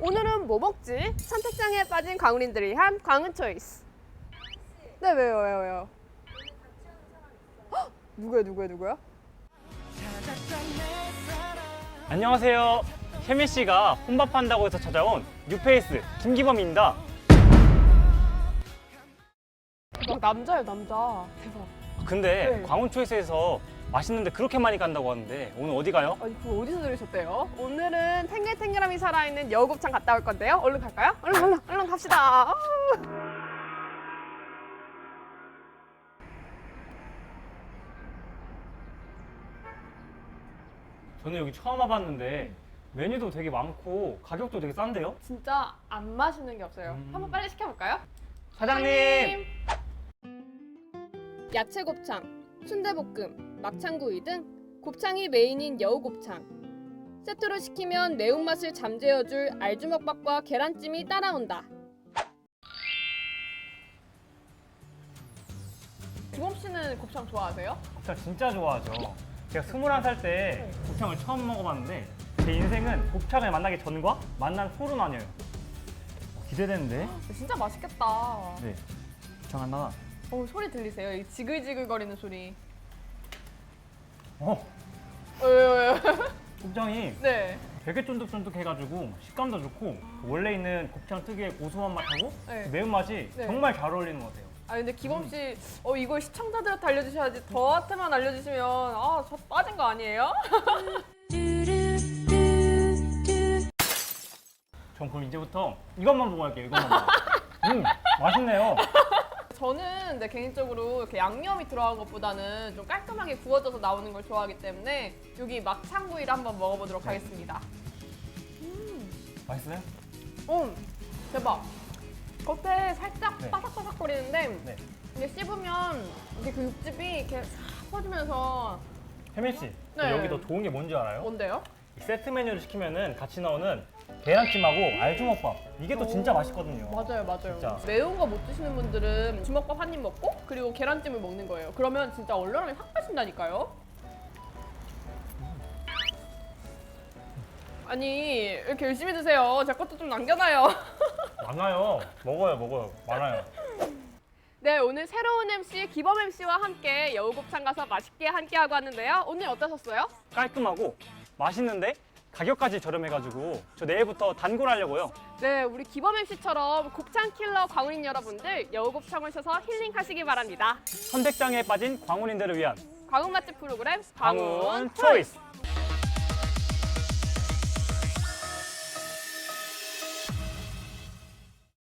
오늘은 뭐 먹지? 선택장에 빠진 광운인들을 위한 광운 초이스. 네 왜요 왜요 왜요? 헉, 누구야 누구야 누구야? 안녕하세요. 혜미 씨가 혼밥한다고 해서 찾아온 뉴페이스 김기범입니다. 막 남자예요 남자. 대박. 근데 네. 광운 초이스에서 맛있는데 그렇게 많이 간다고 하는데 오늘 어디 가요? 아니 그거 어디서 들으셨대요? 오늘은 탱글탱글함이 살아있는 여우곱창 갔다 올 건데요. 얼른 갈까요? 얼른 얼른 얼른 갑시다. 아. 저는 여기 처음 와봤는데 메뉴도 되게 많고 가격도 되게 싼데요? 진짜 안 맛있는 게 없어요. 음. 한번 빨리 시켜볼까요? 사장님! 야채 곱창, 순대볶음, 막창구이 등 곱창이 메인인 여우 곱창. 세트로 시키면 매운맛을 잠재워줄 알주먹밥과 계란찜이 따라온다. 기범 씨는 곱창 좋아하세요? 곱창 진짜 좋아하죠. 제가 21살 때 곱창을 처음 먹어봤는데 제 인생은 곱창을 만나기 전과 만난 후로 나뉘어요. 어, 기대되는데? 진짜 맛있겠다. 네. 곱창 하나. 어, 소리 들리세요? 이 지글지글 거리는 소리. 어? 곱창이 네. 되게 쫀득쫀득해가지고 식감도 좋고 원래 있는 곱창 특유의 고소한 맛하고 네. 그 매운맛이 네. 정말 잘 어울리는 것 같아요. 아 근데 기범 씨, 어 이걸 시청자들한테 알려주셔야지 저한테만 알려주시면 아 저 빠진 거 아니에요? 전 그럼 이제부터 이것만 할게요. 이것만 보고. 음, 맛있네요. 저는 근데 개인적으로 이렇게 양념이 들어간 것보다는 좀 깔끔하게 구워져서 나오는 걸 좋아하기 때문에 여기 막창구이를 한번 먹어보도록 네. 하겠습니다. 맛있어요? 음, 대박. 겉에 살짝 네. 바삭바삭거리는데 네. 이게 씹으면 이게 그 육즙이 이렇게 싹 퍼지면서 혜민 씨, 네. 여기 더 좋은 게 뭔지 알아요? 뭔데요? 이 세트 메뉴를 시키면은 같이 나오는 계란찜하고 알주먹밥. 이게 또 진짜 오. 맛있거든요. 맞아요, 맞아요. 진짜. 매운 거 못 드시는 분들은 주먹밥 한 입 먹고 그리고 계란찜을 먹는 거예요. 그러면 진짜 얼얼함이 확 빠진다니까요. 아니 이렇게 열심히 드세요. 제 것도 좀 남겨놔요. 많아요. 먹어요, 먹어요. 많아요. 네, 오늘 새로운 MC 기범 MC와 함께 여우곱창 가서 맛있게 함께 하고 왔는데요. 오늘 어떠셨어요? 깔끔하고 맛있는데 가격까지 저렴해가지고 저 내일부터 단골하려고요. 네, 우리 기범 MC처럼 곱창 킬러 광운인 여러분들 여우곱창 오셔서 힐링하시기 바랍니다. 선택장에 빠진 광운인들을 위한 광운 맛집 프로그램 광운 광운. 초이스.